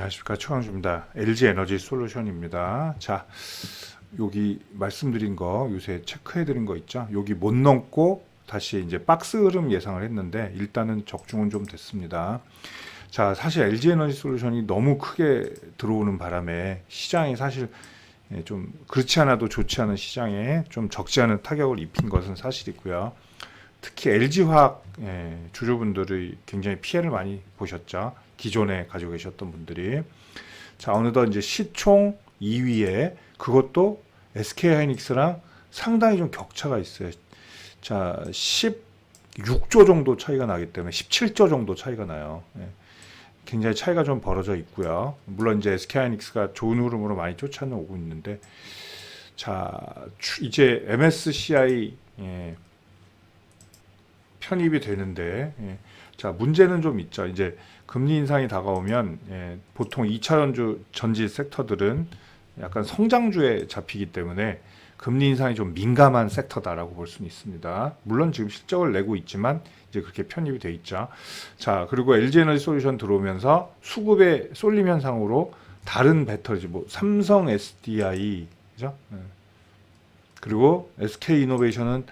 안녕하십니까 최강주입니다. LG 에너지 솔루션입니다. 자 여기 말씀드린 거 요새 체크해드린 거 있죠. 여기 못 넘고 다시 이제 박스 흐름 예상을 했는데 일단은 적중은 좀 됐습니다. 자 사실 LG 에너지 솔루션이 너무 크게 들어오는 바람에 시장이 사실 예, 좀 그렇지 않아도 좋지 않은 시장에 좀 적지 않은 타격을 입힌 것은 사실이고요. 특히 LG화학 예, 주주분들이 굉장히 피해를 많이 보셨죠. 기존에 가지고 계셨던 분들이 자 어느덧 이제 시총 2위에 그것도 SK 하이닉스랑 상당히 좀 격차가 있어요. 자 16조 정도 차이가 나기 때문에 17조 정도 차이가 나요. 예. 굉장히 차이가 좀 벌어져 있고요. 물론 이제 SK 하이닉스가 좋은 흐름으로 많이 쫓아오고 있는데 자 추- 이제 MSCI 예, 편입이 되는데 예. 자 문제는 좀 있죠. 이제 금리 인상이 다가오면 예, 보통 2차 전주 전지 섹터들은 약간 성장주에 잡히기 때문에 금리 인상이 좀 민감한 섹터다라고 볼 수는 있습니다. 물론 지금 실적을 내고 있지만 이제 그렇게 편입이 돼 있죠. 자 그리고 LG 에너지 솔루션 들어오면서 수급의 쏠림 현상으로 다른 배터리지 뭐 삼성 SDI 그죠? 예. 그리고 SK 이노베이션은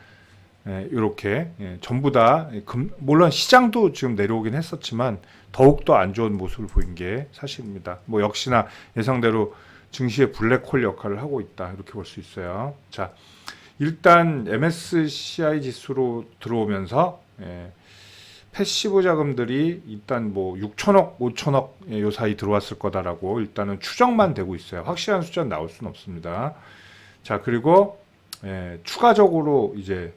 이렇게 전부 다 금- 물론 시장도 지금 내려오긴 했었지만 더욱 더 안 좋은 모습을 보인 게 사실입니다. 뭐 역시나 예상대로 증시의 블랙홀 역할을 하고 있다 이렇게 볼 수 있어요. 자 일단 MSCI 지수로 들어오면서 예, 패시브 자금들이 일단 뭐 6천억, 5천억 예, 요 사이 들어왔을 거다라고 일단은 추정만 되고 있어요. 확실한 숫자는 나올 수는 없습니다. 자 그리고 예, 추가적으로 이제 예,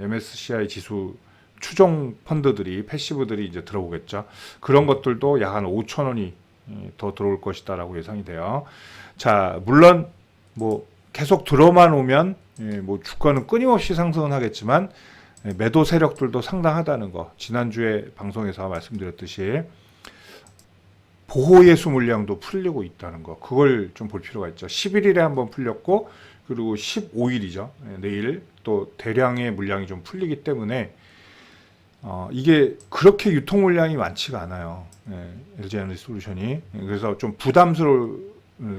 MSCI 지수 추종 펀드들이 패시브들이 이제 들어오겠죠. 그런 것들도 약 한 5천 원이 예, 더 들어올 것이다라고 예상이 돼요. 자 물론 뭐 계속 들어만 오면 예, 뭐 주가는 끊임없이 상승은 하겠지만 예, 매도 세력들도 상당하다는 거 지난주에 방송에서 말씀드렸듯이 보호 예수 물량도 풀리고 있다는 거 그걸 좀 볼 필요가 있죠. 11일에 한번 풀렸고 그리고 15일이죠. 내일 또 대량의 물량이 좀 풀리기 때문에 어, 이게 그렇게 유통 물량이 많지가 않아요. 예, LG 에너지 솔루션이 예, 그래서 좀 부담스러울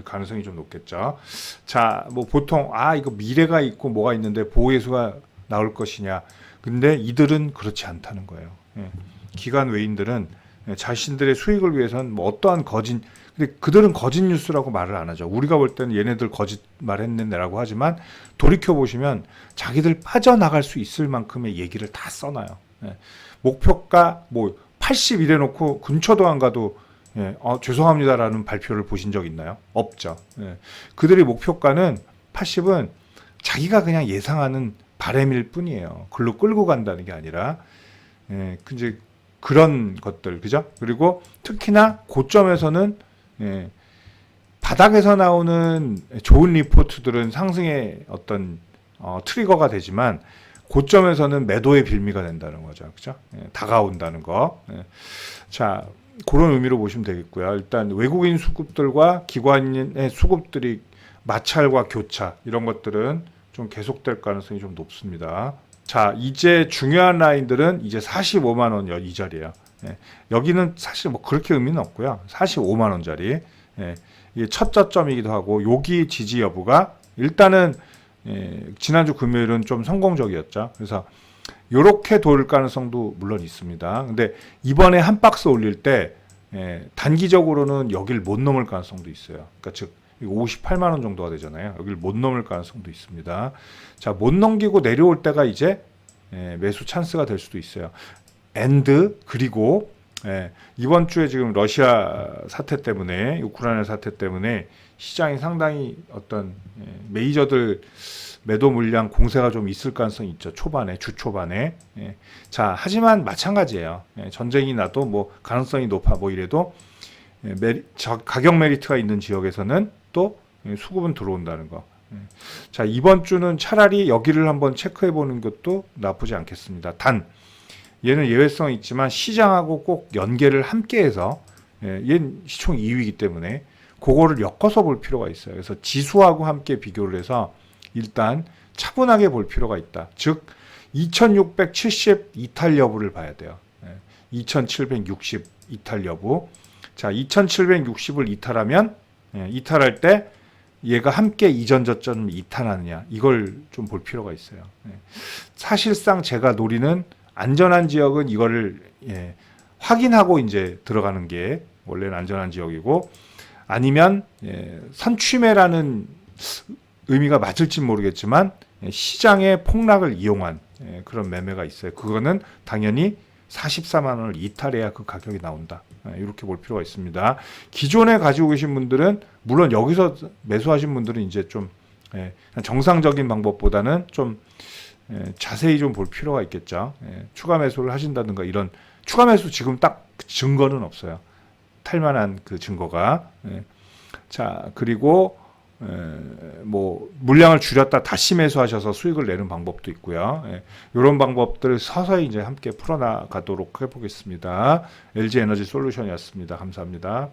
가능성이 좀 높겠죠. 자, 뭐 보통 아 이거 미래가 있고 뭐가 있는데 보호예수가 나올 것이냐. 근데 이들은 그렇지 않다는 거예요. 예, 기관 외인들은 예, 자신들의 수익을 위해서는 뭐 어떠한 거짓 근데 그들은 거짓 뉴스라고 말을 안 하죠. 우리가 볼 때는 얘네들 거짓말 했는데라고 하지만 돌이켜 보시면 자기들 빠져나갈 수 있을 만큼의 얘기를 다 써놔요. 예. 목표가 뭐 80 이래 놓고 근처도 안 가도 예, 어, 죄송합니다라는 발표를 보신 적 있나요? 없죠. 예. 그들의 목표가는 80은 자기가 그냥 예상하는 바램일 뿐이에요. 글로 끌고 간다는 게 아니라 예, 그 이제 그런 것들 그죠? 그리고 특히나 고점에서는 예, 바닥에서 나오는 좋은 리포트들은 상승의 어떤 어, 트리거가 되지만 고점에서는 매도의 빌미가 된다는 거죠. 그죠? 예, 다가온다는 거. 예. 자, 그런 의미로 보시면 되겠고요. 일단 외국인 수급들과 기관의 수급들이 마찰과 교차 이런 것들은 좀 계속될 가능성이 좀 높습니다. 자, 이제 중요한 라인들은 이제 45만 원 이 자리예요. 예, 여기는 사실 뭐 그렇게 의미는 없고요. 45만 원짜리. 예, 이게 첫 저점이기도 하고 여기 지지 여부가 일단은 예, 지난주 금요일은 좀 성공적이었죠. 그래서 요렇게 돌 가능성도 물론 있습니다. 근데 이번에 한 박스 올릴 때 예, 단기적으로는 여길 못 넘을 가능성도 있어요. 그러니까 즉 58만 원 정도가 되잖아요. 여길 못 넘을 가능성도 있습니다. 자, 못 넘기고 내려올 때가 이제 예, 매수 찬스가 될 수도 있어요. 엔드 그리고 예, 이번 주에 지금 러시아 사태 때문에 우크라이나 사태 때문에 시장이 상당히 어떤 예, 메이저들 매도 물량 공세가 좀 있을 가능성이 있죠. 초반에 주 초반에. 예. 자 하지만 마찬가지예요. 예, 전쟁이 나도 뭐 가능성이 높아 뭐 이래도 예, 메리, 저, 가격 메리트가 있는 지역에서는 또 예, 수급은 들어온다는 거. 예. 자 이번 주는 차라리 여기를 한번 체크해 보는 것도 나쁘지 않겠습니다. 단 얘는 예외성이 있지만 시장하고 꼭 연계를 함께 해서 예, 얘는 시총 2위이기 때문에 그거를 엮어서 볼 필요가 있어요. 그래서 지수하고 함께 비교를 해서 일단 차분하게 볼 필요가 있다. 즉 2670 이탈 여부를 봐야 돼요. 예, 2760 이탈 여부. 자, 2,760을 이탈하면 예, 이탈할 때 얘가 함께 이전 저점을 이탈하느냐 이걸 좀 볼 필요가 있어요. 예. 사실상 제가 노리는 안전한 지역은 이거를 예, 확인하고 이제 들어가는 게 원래는 안전한 지역이고 아니면 예, 선취매라는 의미가 맞을지 모르겠지만 예, 시장의 폭락을 이용한 예, 그런 매매가 있어요. 그거는 당연히 44만 원을 이탈해야 그 가격이 나온다. 예, 이렇게 볼 필요가 있습니다. 기존에 가지고 계신 분들은 물론 여기서 매수하신 분들은 이제 좀 예, 정상적인 방법보다는 좀 예, 자세히 좀 볼 필요가 있겠죠. 예, 추가 매수를 하신다든가 이런 추가 매수 지금 딱 증거는 없어요. 탈만한 그 증거가. 예. 자 그리고 에, 뭐 물량을 줄였다 다시 매수하셔서 수익을 내는 방법도 있고요. 예, 이런 방법들을 서서히 이제 함께 풀어나가도록 해보겠습니다. LG 에너지 솔루션이었습니다. 감사합니다.